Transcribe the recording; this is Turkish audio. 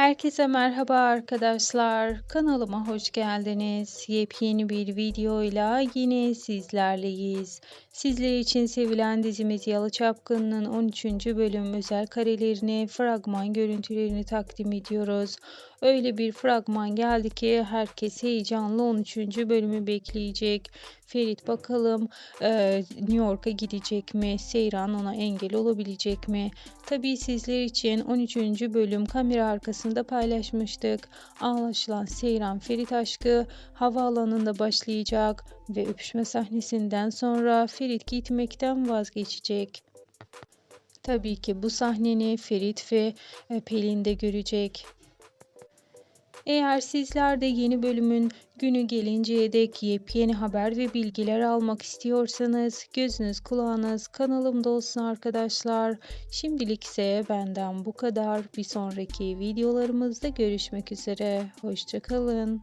Herkese merhaba arkadaşlar. Kanalıma hoş geldiniz. Yepyeni bir videoyla yine sizlerleyiz. Sizler için sevilen dizimiz Yalı Çapkını'nın 13. bölüm özel karelerini, fragman görüntülerini takdim ediyoruz. Öyle bir fragman geldi ki herkes heyecanlı 13. bölümü bekleyecek. Ferit bakalım e, New York'a gidecek mi? Seyran ona engel olabilecek mi? Tabii sizler için 13. bölüm kamera arkasında paylaşmıştık. Anlaşılan Seyran Ferit aşkı havaalanında başlayacak ve öpüşme sahnesinden sonra Ferit gitmekten vazgeçecek. Tabii ki bu sahneni Ferit ve e, Pelin de görecek. Eğer sizler de yeni bölümün günü gelinceye dek yepyeni haber ve bilgiler almak istiyorsanız gözünüz kulağınız kanalımda olsun arkadaşlar. Şimdilik ise benden bu kadar. Bir sonraki videolarımızda görüşmek üzere. Hoşçakalın.